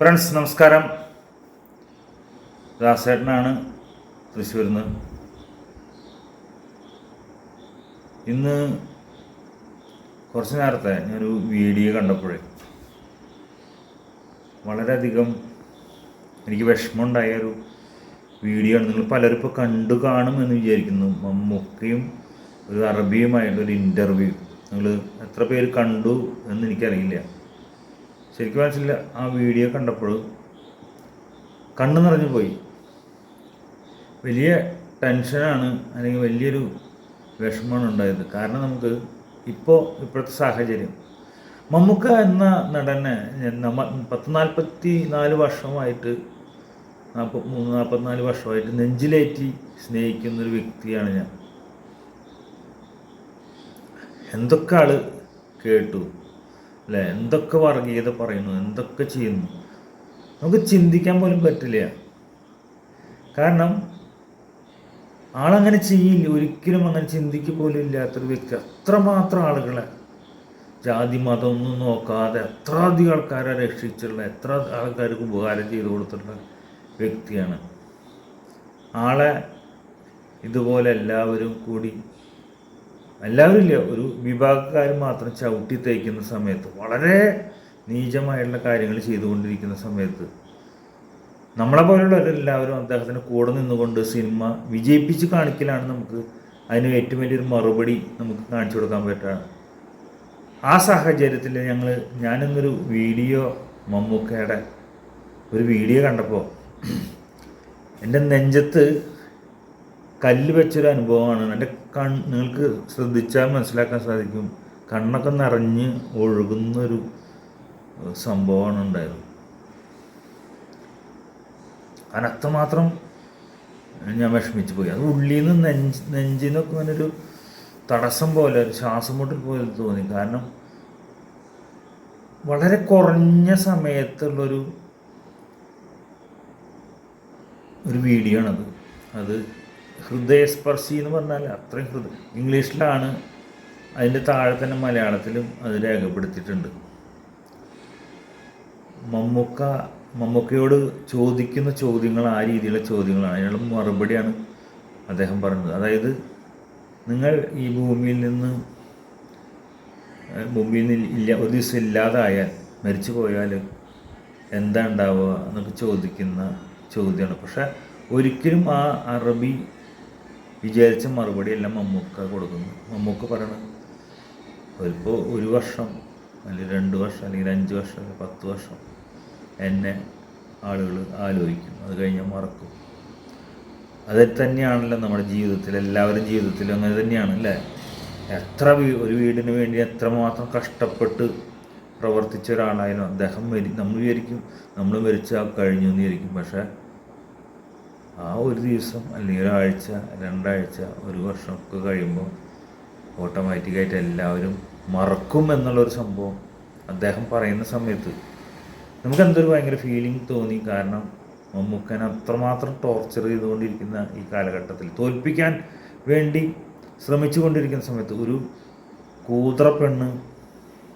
Friends നമസ്കാരം. ദാസേട്ടനാണ് തൃശ്ശൂരിൽ നിന്ന് ഇന്ന് കുറച്ച് നേരത്തെ ഞാനൊരു വീഡിയോ കണ്ടപ്പോഴേ വളരെയധികം എനിക്ക് വിഷമമുണ്ടായ ഒരു വീഡിയോ ആണ് നിങ്ങൾ പലരും ഇപ്പോൾ കണ്ടു കാണും എന്ന് വിചാരിക്കുന്നു. മമ്മൂക്കയും ഒരു അറബിയുമായിട്ടൊരു ഇന്റർവ്യൂ നിങ്ങൾ എത്ര പേര് കണ്ടു എന്ന് എനിക്കറിയില്ല. ശരിക്കും മനസ്സില്ല ആ വീഡിയോ കണ്ടപ്പോൾ കണ്ണു നിറഞ്ഞു പോയി. വലിയ ടെൻഷനാണ് അല്ലെങ്കിൽ വലിയൊരു വിഷമമാണ് ഉണ്ടായത്. കാരണം നമുക്ക് ഇപ്പോൾ ഇപ്പോഴത്തെ സാഹചര്യം. മമ്മൂക്ക എന്ന നടനെ നമ്മ പത്ത് നാൽപ്പത്തി നാല് വർഷമായിട്ട് നാൽപ്പത് മൂന്ന് നാൽപ്പത്തിനാല് വർഷമായിട്ട് നെഞ്ചിലേറ്റി സ്നേഹിക്കുന്ന ഒരു വ്യക്തിയാണ് ഞാൻ. എന്തൊക്കെ ആൾ കേട്ടു? അല്ലേ? എന്തൊക്കെ വർഗീയത പറയുന്നു? എന്തൊക്കെ ചെയ്യുന്നു? നമുക്ക് ചിന്തിക്കാൻ പോലും പറ്റില്ല. കാരണം ആളങ്ങനെ ചെയ്യില്ല. ഒരിക്കലും അങ്ങനെ ചിന്തിക്കുക പോലും ഇല്ലാത്തൊരു വ്യക്തി. അത്രമാത്രം ആളുകളെ ജാതി മതം ഒന്നും നോക്കാതെ എത്ര അധികം ആൾക്കാരെ രക്ഷിച്ചുള്ള എത്ര ആൾക്കാർക്ക് ഉപകാരം ചെയ്തു കൊടുത്തിട്ടുള്ള വ്യക്തിയാണ്. ആളെ ഇതുപോലെ എല്ലാവരും കൂടി എല്ലാവരും ഇല്ല? ഒരു വിഭാഗക്കാർ മാത്രം ചവിട്ടി തേക്കുന്ന സമയത്ത് വളരെ നീചമായിട്ടുള്ള കാര്യങ്ങൾ ചെയ്തുകൊണ്ടിരിക്കുന്ന സമയത്ത്. നമ്മളെ പോലുള്ളവരെല്ലാവരും അദ്ദേഹത്തിന് കൂടെ നിന്നുകൊണ്ട് സിനിമ വിജയിപ്പിച്ച് കാണിക്കലാണ് നമുക്ക് അതിന് ഏറ്റവും വലിയൊരു മറുപടി നമുക്ക് കാണിച്ചു കൊടുക്കാൻ പറ്റുക. ആ സാഹചര്യത്തിൽ ഞങ്ങൾ ഞാനിന്നൊരു വീഡിയോ മമ്മൂക്കയുടെ ഒരു വീഡിയോ കണ്ടപ്പോൾ എന്റെ നെഞ്ചത്ത് കല്ല് വെച്ചൊരു അനുഭവമാണ്. എന്റെ കൺ നിങ്ങൾക്ക് ശ്രദ്ധിച്ചാൽ മനസ്സിലാക്കാൻ സാധിക്കും. കണ്ണൊക്കെ നിറഞ്ഞ് ഒഴുകുന്നൊരു സംഭവമാണ് ഉണ്ടായത്. കാരണം അത്രമാത്രം ഞാൻ വിഷമിച്ചു പോയി. അത് ഉള്ളിൽ നിന്ന് നെഞ്ച് നെഞ്ചിനൊക്കെ ഇങ്ങനെ ഒരു തടസ്സം പോലെ ഒരു ശ്വാസം മുട്ടൽ പോലെ തോന്നി. കാരണം വളരെ കുറഞ്ഞ സമയത്തുള്ളൊരു ഒരു വീഡിയോ ആണത്. അത് ഹൃദയസ്പർശി എന്ന് പറഞ്ഞാൽ അത്രയും ഹൃദയ. ഇംഗ്ലീഷിലാണ് അതിന്റെ താഴെ തന്നെ മലയാളത്തിലും അത് രേഖപ്പെടുത്തിയിട്ടുണ്ട്. മമ്മൂക്ക മമ്മൂക്കയോട് ചോദിക്കുന്ന ചോദ്യങ്ങൾ ആ രീതിയിലുള്ള ചോദ്യങ്ങളാണ്. അതിനുള്ള മറുപടിയാണ് അദ്ദേഹം പറഞ്ഞത്. അതായത് നിങ്ങൾ ഈ ഭൂമിയിൽ നിന്ന് ഭൂമിയിൽ നിന്ന് ഇല്ല ഒരു ദിവസം ഇല്ലാതായാൽ മരിച്ചു പോയാൽ എന്താ ഉണ്ടാവുക എന്നൊക്കെ ചോദിക്കുന്ന ചോദ്യമാണ്. പക്ഷേ ഒരിക്കലും ആ അറബി വിചാരിച്ച മറുപടി എല്ലാം മമ്മൂക്ക കൊടുക്കുന്നു. മമ്മൂക്ക പറയണം അവരിപ്പോൾ ഒരു വർഷം അല്ലെങ്കിൽ രണ്ട് വർഷം അല്ലെങ്കിൽ അഞ്ച് വർഷം അല്ലെങ്കിൽ പത്ത് വർഷം എന്നെ ആളുകൾ ആലോചിക്കും അത് കഴിഞ്ഞാൽ മറക്കും. അത് തന്നെയാണല്ലോ നമ്മുടെ ജീവിതത്തിൽ എല്ലാവരും ജീവിതത്തിലും അങ്ങനെ തന്നെയാണ് അല്ലേ? എത്ര ഒരു വീടിന് വേണ്ടി എത്രമാത്രം കഷ്ടപ്പെട്ട് പ്രവർത്തിച്ച ഒരാളായാലും അദ്ദേഹം മരി നമ്മൾ വിചാരിക്കും നമ്മൾ മരിച്ച കഴിഞ്ഞു എന്ന് വിചാരിക്കും. പക്ഷേ ആ ഒരു ദിവസം അല്ലെങ്കിൽ ഒരാഴ്ച രണ്ടാഴ്ച ഒരു വർഷമൊക്കെ കഴിയുമ്പോൾ ഓട്ടോമാറ്റിക്കായിട്ട് എല്ലാവരും മറക്കും എന്നുള്ളൊരു സംഭവം അദ്ദേഹം പറയുന്ന സമയത്ത്. നമുക്ക് എന്തൊരു ഭയങ്കര ഫീലിംഗ് തോന്നി. കാരണം മമ്മൂക്കൻ അത്രമാത്രം ടോർച്ചർ ചെയ്തുകൊണ്ടിരിക്കുന്ന ഈ കാലഘട്ടത്തിൽ. തോൽപ്പിക്കാൻ വേണ്ടി ശ്രമിച്ചു കൊണ്ടിരിക്കുന്ന സമയത്ത് ഒരു കൂതറ പെണ്ണ്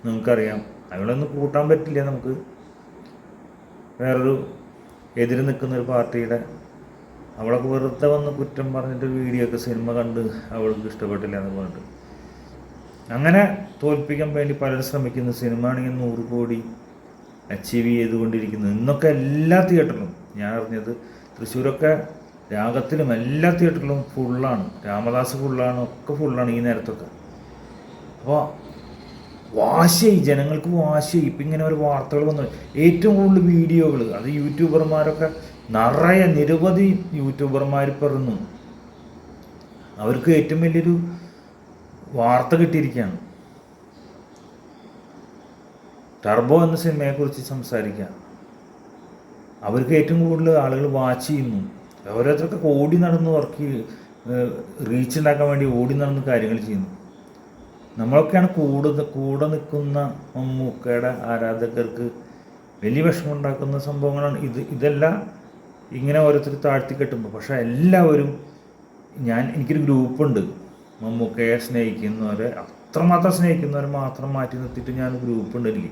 നമുക്കറിയാം. അവളൊന്നും കൂട്ടാൻ പറ്റില്ല നമുക്ക്. വേറൊരു എതിര് നിൽക്കുന്ന ഒരു പാർട്ടിയുടെ അവളൊക്കെ വെറുതെ വന്ന് കുറ്റം പറഞ്ഞിട്ട് വീഡിയോ ഒക്കെ സിനിമ കണ്ട് അവൾക്ക് ഇഷ്ടപ്പെട്ടില്ല എന്ന് പറഞ്ഞിട്ട്. അങ്ങനെ തോൽപ്പിക്കാൻ വേണ്ടി പലരും ശ്രമിക്കുന്നു. സിനിമ ആണെങ്കിൽ നൂറ് കോടി അച്ചീവ് ചെയ്തുകൊണ്ടിരിക്കുന്നു. ഇന്നൊക്കെ എല്ലാ തിയേറ്ററിലും ഞാൻ അറിഞ്ഞത് തൃശ്ശൂരൊക്കെ രാഗത്തിലും എല്ലാ തിയേറ്ററിലും ഫുള്ളാണ് രാമദാസ് ഫുള്ളാണ് ഒക്കെ ഫുള്ളാണ് ഈ നേരത്തൊക്കെ. അപ്പോൾ വാശിയായി. ജനങ്ങൾക്ക് വാശിയായി. ഇപ്പം ഇങ്ങനെ ഒരു വാർത്തകൾ വന്നു. ഏറ്റവും കൂടുതൽ വീഡിയോകൾ അത് യൂട്യൂബർമാരൊക്കെ നിറയെ നിരവധി യൂട്യൂബർമാർ പറഞ്ഞു അവർക്ക് ഏറ്റവും വലിയൊരു വാർത്ത കിട്ടിയിരിക്കുകയാണ്. ടർബോ എന്ന സിനിമയെക്കുറിച്ച് സംസാരിക്കാം അവർക്ക് ഏറ്റവും കൂടുതൽ ആളുകൾ വാച്ച് ചെയ്യുന്നു. ഓരോരുത്തർക്ക് ഓടി നടന്ന് വർക്ക് റീച്ച് ഉണ്ടാക്കാൻ വേണ്ടി ഓടി നടന്ന് കാര്യങ്ങൾ ചെയ്യുന്നു. നമ്മളൊക്കെയാണ് കൂടെ കൂടെ നിൽക്കുന്ന മമ്മൂക്കയുടെ ആരാധകർക്ക് വലിയ വിഷമം ഉണ്ടാക്കുന്ന സംഭവങ്ങളാണ്. ഇത് ഇതെല്ലാം ഇങ്ങനെ ഓരോരുത്തർ താഴ്ത്തി കെട്ടുമ്പോൾ പക്ഷേ എല്ലാവരും ഞാൻ എനിക്കൊരു ഗ്രൂപ്പുണ്ട്. മമ്മൂക്കയെ സ്നേഹിക്കുന്നവരെ അത്രമാത്രം സ്നേഹിക്കുന്നവരെ മാത്രം മാറ്റി നിർത്തിയിട്ട് ഞാൻ ഗ്രൂപ്പുണ്ട് എനിക്ക്.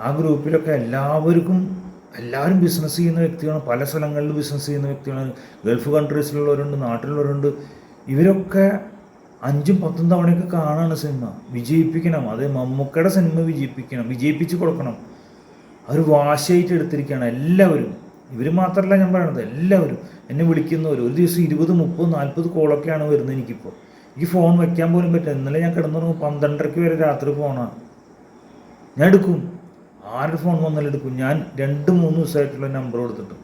ആ ഗ്രൂപ്പിലൊക്കെ എല്ലാവർക്കും എല്ലാവരും ബിസിനസ് ചെയ്യുന്ന വ്യക്തികളാണ്. പല സ്ഥലങ്ങളിൽ ബിസിനസ് ചെയ്യുന്ന വ്യക്തികളാണ്. ഗൾഫ് കൺട്രീസിലുള്ളവരുണ്ട് നാട്ടിലുള്ളവരുണ്ട്. ഇവരൊക്കെ അഞ്ചും പത്തും തവണയൊക്കെ കാണാണ് സിനിമ. വിജയിപ്പിക്കണം. അത് മമ്മൂക്കയുടെ സിനിമ വിജയിപ്പിക്കണം. വിജയിപ്പിച്ച് കൊടുക്കണം. അവർ വാശിയായിട്ട് എടുത്തിരിക്കുകയാണ് എല്ലാവരും. ഇവർ മാത്രമല്ല ഞാൻ പറയണത്. എല്ലാവരും എന്നെ വിളിക്കുന്നവർ ഒരു ദിവസം ഇരുപത് മുപ്പത് നാൽപ്പത് കോളൊക്കെയാണ് വരുന്നത് എനിക്കിപ്പോൾ ഈ ഫോൺ വയ്ക്കാൻ പോലും പറ്റില്ല. ഇന്നലെ ഞാൻ കിടന്നുറങ്ങും പന്ത്രണ്ടരയ്ക്ക് വരെ രാത്രി ഫോണാണ് ഞാൻ എടുക്കും. ആരുടെ ഫോൺ വന്നാലും എടുക്കും. ഞാൻ രണ്ട് മൂന്ന് ദിവസമായിട്ടുള്ള നമ്പർ കൊടുത്തിട്ട്.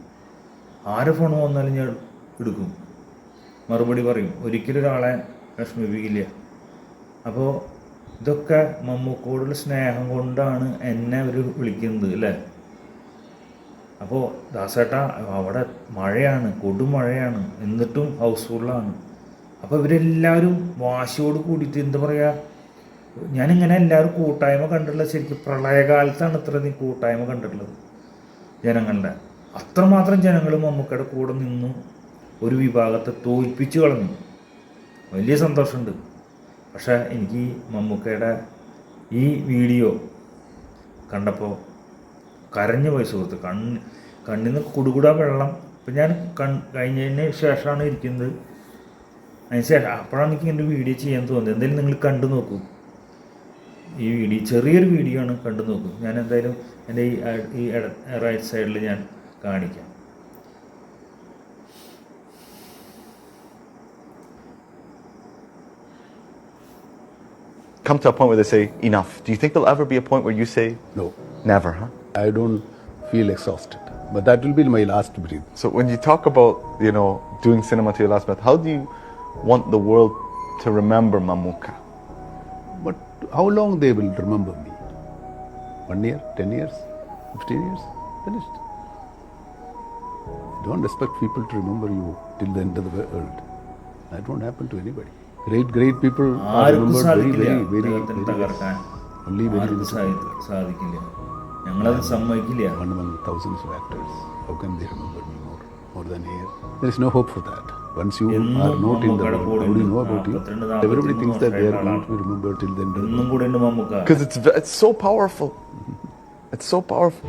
ആരുടെ ഫോൺ വന്നാലും ഞാൻ എടുക്കും. മറുപടി പറയും. ഒരിക്കലും ഒരാളെ വിഷമിപ്പിക്കില്ല. അപ്പോൾ ഇതൊക്കെ മമ്മൂക്കോടുള്ള സ്നേഹം കൊണ്ടാണ് എന്നെ അവർ വിളിക്കുന്നത് അല്ലേ? അപ്പോൾ ദാസേട്ട അവിടെ മഴയാണ് കൊടുമഴയാണ് എന്നിട്ടും ഹൗസ് ഫുള്ളാണ് അപ്പോൾ ഇവരെല്ലാവരും വാശിയോട് കൂടിയിട്ട് എന്താ പറയുക ഞാനിങ്ങനെ എല്ലാവരും കൂട്ടായ്മ കണ്ടിട്ടുള്ളത് ശരിക്കും പ്രളയകാലത്താണ് ഇത്ര നീ കൂട്ടായ്മ കണ്ടിട്ടുള്ളത് ജനങ്ങളുടെ. അത്രമാത്രം ജനങ്ങൾ മമ്മൂക്കയുടെ കൂടെ നിന്നു ഒരു വിഭാഗത്തെ തോൽപ്പിച്ചു കളഞ്ഞു. വലിയ സന്തോഷമുണ്ട്. പക്ഷേ എനിക്ക് മമ്മൂക്കയുടെ ഈ വീഡിയോ കണ്ടപ്പോൾ കരഞ്ഞു പോയി സുഹൃത്ത്. കണ്ണ് കണ്ണിൽ നിന്ന് കുടുകുട വെള്ളം. ഇപ്പം ഞാൻ കൺ കഴിഞ്ഞതിന് ശേഷമാണ് ഇരിക്കുന്നത്. അതിന് ശേഷം അപ്പോഴാണ് എനിക്ക് എന്റെ വീഡിയോ ചെയ്യാൻ തോന്നുന്നത് എന്തായാലും നിങ്ങൾ കണ്ടു നോക്കൂ. ഈ വീഡിയോ ചെറിയൊരു വീഡിയോ ആണ് കണ്ടു നോക്കൂ. ഞാൻ എന്തായാലും എന്റെ ഈ ഈ റൈറ്റ് സൈഡിൽ ഞാൻ കാണിക്കാം. Come to a point where they say enough. Do you think there'll ever be a point where you say No, never, huh? I don't feel exhausted. But that will be my last breath. So when you talk about, you know, doing cinema to your last breath, how do you want the world to remember Mamuka? But how long they will remember me? One year, ten years, fifteen years? Finished. Don't expect people to remember you till the end of the world. That won't happen to anybody. Great, great people are remembered very, very, very, very, very only very. ആർക്കും limited. സാധി- സാധിക്കില്ല ഞങ്ങളത് സമ്മതിക്കില്ല One among thousands of actors. How can they remember me more, more than here? There is no hope for that. Once you എന്നും are not in the മമ്മൂക്കയുടെ world, കൂടെ how do you ഉണ്ട്. know about you? നാപ്പത്തിരണ്ട്, Everybody നാപ്പത്തിമൂന്ന് thinks that they are വർഷമായിട്ടുള്ള going to be remembered till the end of the ഇന്നും കൂടെ ഉണ്ട് Mammukka Because it's ve- it's so powerful. It's so powerful.